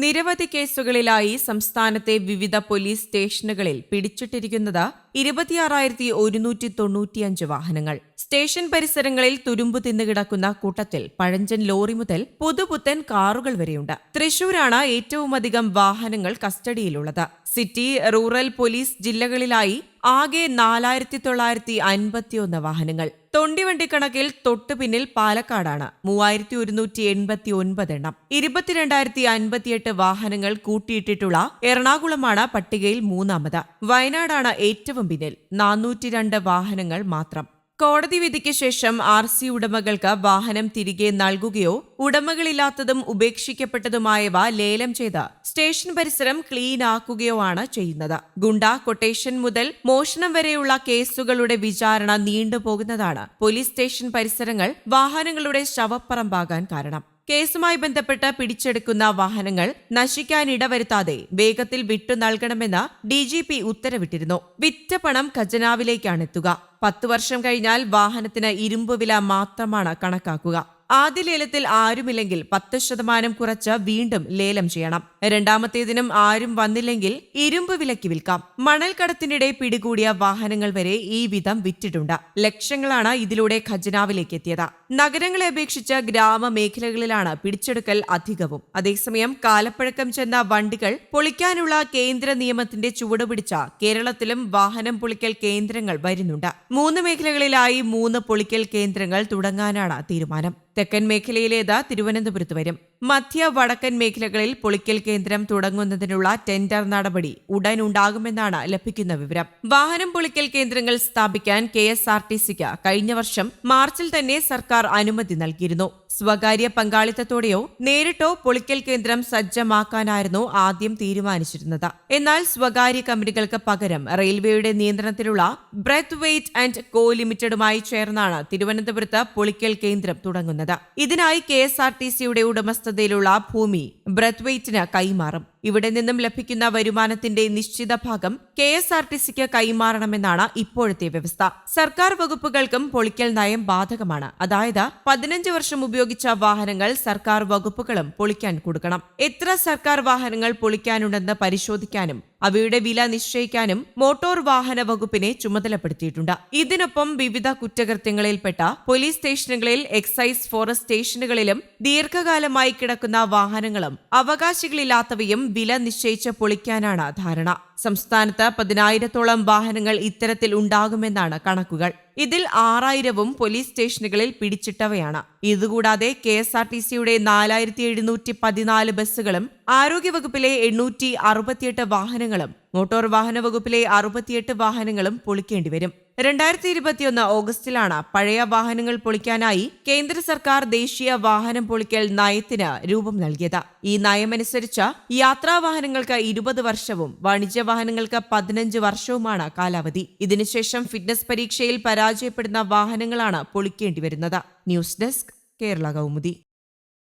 നിരവധി കേസുകളിലായി സംസ്ഥാനത്തെ വിവിധ പോലീസ് സ്റ്റേഷനുകളിൽ പിടിച്ചിട്ടിരിക്കുന്നത് ഇരുപത്തിയാറായിരത്തി ഒരുന്നൂറ്റി തൊണ്ണൂറ്റിയഞ്ച് വാഹനങ്ങൾ. സ്റ്റേഷൻ പരിസരങ്ങളിൽ തുരുമ്പു തിന്നുകിടക്കുന്ന കൂട്ടത്തിൽ പഴഞ്ചൻ ലോറി മുതൽ പുതുപുത്തൻ കാറുകൾ വരെയുണ്ട്. തൃശൂരാണ് ഏറ്റവുമധികം വാഹനങ്ങൾ കസ്റ്റഡിയിലുള്ളത്. സിറ്റി റൂറൽ പോലീസ് ജില്ലകളിലായി ആകെ നാലായിരത്തി തൊള്ളായിരത്തി അൻപത്തിയൊന്ന് വാഹനങ്ങൾ. തൊണ്ടിവണ്ടി കണക്കിൽ തൊട്ടു പിന്നിൽ പാലക്കാടാണ്. മൂവായിരത്തി ഒരുന്നൂറ്റി എൺപത്തി ഒൻപത് എണ്ണം. ഇരുപത്തിരണ്ടായിരത്തി അൻപത്തിയെട്ട് വാഹനങ്ങൾ കൂട്ടിയിട്ടിട്ടുള്ള എറണാകുളമാണ് പട്ടികയിൽ മൂന്നാമത്. വയനാടാണ് ഏറ്റവും പിന്നിൽ. നാനൂറ്റി രണ്ട് വാഹനങ്ങൾ മാത്രം. കോടതി വിധിക്ക് ശേഷം ആർ സി ഉടമകൾക്ക് വാഹനം തിരികെ നൽകുകയോ ഉടമകളില്ലാത്തതും ഉപേക്ഷിക്കപ്പെട്ടതുമായവ ലേലം ചെയ്ത് സ്റ്റേഷൻ പരിസരം ക്ലീൻ ആക്കുകയോ ആണ് ചെയ്യുന്നത്. ഗുണ്ട കൊട്ടേഷൻ മുതൽ മോഷണം വരെയുള്ള കേസുകളുടെ വിചാരണ നീണ്ടുപോകുന്നതാണ്. പോലീസ് സ്റ്റേഷൻ പരിസരങ്ങൾ വാഹനങ്ങളുടെ ശവപ്പറമ്പാകാൻ കാരണം. കേസുമായി ബന്ധപ്പെട്ട് പിടിച്ചെടുക്കുന്ന വാഹനങ്ങൾ നശിക്കാൻ ഇടവരുത്താതെ വേഗത്തിൽ വിട്ടു നൽകണമെന്ന് ഡി ജി പി ഉത്തരവിട്ടിരുന്നു. വിറ്റ പണം ഖജനാവിലേക്കാണ് എത്തുക. പത്തു വർഷം കഴിഞ്ഞാൽ വാഹനത്തിന് ഇരുമ്പ് വില മാത്രമാണ് കണക്കാക്കുക. ആദ്യ ലേലത്തിൽ ആരുമില്ലെങ്കിൽ പത്ത് ശതമാനം കുറച്ച് വീണ്ടും ലേലം ചെയ്യണം. രണ്ടാമത്തേതിനും ആരും വന്നില്ലെങ്കിൽ ഇരുമ്പ് വിലയ്ക്ക് വിൽക്കാം. മണൽക്കടത്തിനിടെ പിടികൂടിയ വാഹനങ്ങൾ വരെ ഈ വിധം വിറ്റിട്ടുണ്ട്. ലക്ഷങ്ങളാണ് ഇതിലൂടെ ഖജനാവിലേക്ക് എത്തിയത്. നഗരങ്ങളെ അപേക്ഷിച്ച് ഗ്രാമമേഖലകളിലാണ് പിടിച്ചെടുക്കൽ അധികവും. അതേസമയം കാലപ്പഴക്കം ചെന്ന വണ്ടികൾ പൊളിക്കാനുള്ള കേന്ദ്ര നിയമത്തിന്റെ ചുവടുപിടിച്ച കേരളത്തിലും വാഹനം പൊളിക്കൽ കേന്ദ്രങ്ങൾ വരുന്നുണ്ട്. മൂന്ന് മേഖലകളിലായി മൂന്ന് പൊളിക്കൽ കേന്ദ്രങ്ങൾ തുടങ്ങാനാണ് തീരുമാനം. തെക്കൻ മേഖലയിലേത് തിരുവനന്തപുരത്ത് വരും. മധ്യ വടക്കൻ മേഖലകളിൽ പൊളിക്കൽ കേന്ദ്രം തുടങ്ങുന്നതിനുള്ള ടെൻഡർ നടപടി ഉടൻ ഉണ്ടാകുമെന്നാണ് ലഭിക്കുന്ന വിവരം. വാഹനം പൊളിക്കൽ കേന്ദ്രങ്ങൾ സ്ഥാപിക്കാൻ കെ കഴിഞ്ഞ വർഷം മാർച്ചിൽ തന്നെ സർക്കാർ അനുമതി നൽകിയിരുന്നു. സ്വകാര്യ പങ്കാളിത്തത്തോടെയോ നേരിട്ടോ പൊളിക്കൽ കേന്ദ്രം സജ്ജമാക്കാനായിരുന്നു ആദ്യം തീരുമാനിച്ചിരുന്നത്. എന്നാൽ സ്വകാര്യ കമ്പനികൾക്ക് പകരം റെയിൽവേയുടെ നിയന്ത്രണത്തിലുള്ള ബ്രെത്ത് വെയ്റ്റ് ആൻഡ് കോ ലിമിറ്റഡുമായി ചേർന്നാണ് തിരുവനന്തപുരത്ത് പൊളിക്കൽ കേന്ദ്രം തുടങ്ങുന്നത്. ഇതിനായി കെ ഉടമസ്ഥതയിലുള്ള ഭൂമി ബ്രെത്ത് വെയ്റ്റിന് കൈമാറും. ഇവിടെ നിന്നും ലഭിക്കുന്ന വരുമാനത്തിന്റെ നിശ്ചിത ഭാഗം കെ എസ് ആർ ടി സിക്ക് കൈമാറണമെന്നാണ് ഇപ്പോഴത്തെ വ്യവസ്ഥ. സർക്കാർ വകുപ്പുകൾക്കും പൊളിക്കൽ നയം ബാധകമാണ്. അതായത് പതിനഞ്ച് വർഷം ഉപയോഗിച്ച വാഹനങ്ങൾ സർക്കാർ വകുപ്പുകളും പൊളിക്കാൻ കൊടുക്കണം. എത്ര സർക്കാർ വാഹനങ്ങൾ പൊളിക്കാനുണ്ടെന്ന് പരിശോധിക്കാനും അവയുടെ വില നിശ്ചയിക്കാനും മോട്ടോർ വാഹന വകുപ്പിനെ ചുമതലപ്പെടുത്തിയിട്ടുണ്ട്. ഇതിനൊപ്പം വിവിധ കുറ്റകൃത്യങ്ങളിൽപ്പെട്ട പോലീസ് സ്റ്റേഷനുകളിൽ എക്സൈസ് ഫോറസ്റ്റ് സ്റ്റേഷനുകളിലും ദീർഘകാലമായി കിടക്കുന്ന വാഹനങ്ങളും അവകാശികളില്ലാത്തവയും വില നിശ്ചയിച്ച് പൊളിക്കാനാണ് ധാരണ. സംസ്ഥാനത്ത് പതിനായിരത്തോളം വാഹനങ്ങൾ ഇത്തരത്തിൽ ഉണ്ടാകുമെന്നാണ് കണക്കുകൾ. ഇതിൽ ആറായിരവും പോലീസ് സ്റ്റേഷനുകളിൽ പിടിച്ചിട്ടവയാണ്. ഇതുകൂടാതെ കെ എസ് ആർ ടി സിയുടെ നാലായിരത്തി എഴുന്നൂറ്റി പതിനാല് ബസ്സുകളും ആരോഗ്യവകുപ്പിലെ എണ്ണൂറ്റി അറുപത്തിയെട്ട് വാഹനങ്ങളും മോട്ടോർ വാഹന വകുപ്പിലെ അറുപത്തിയെട്ട് വാഹനങ്ങളും പൊളിക്കേണ്ടി വരും രണ്ടായിരത്തി ഇരുപത്തിയൊന്ന് ഓഗസ്റ്റിലാണ് പഴയ വാഹനങ്ങൾ പൊളിക്കാനായി കേന്ദ്ര സർക്കാർ ദേശീയ വാഹനം പൊളിക്കൽ നയത്തിന് രൂപം നൽകിയത്. ഈ നയമനുസരിച്ച് യാത്രാ വാഹനങ്ങൾക്ക് ഇരുപത് വർഷവും വാണിജ്യ വാഹനങ്ങൾക്ക് പതിനഞ്ച് വർഷവുമാണ് കാലാവധി. ഇതിനുശേഷം ഫിറ്റ്നസ് പരീക്ഷയിൽ പരാജയപ്പെടുന്ന വാഹനങ്ങളാണ് പൊളിക്കേണ്ടി വരുന്നത്. News desk Kerala Kaumudi.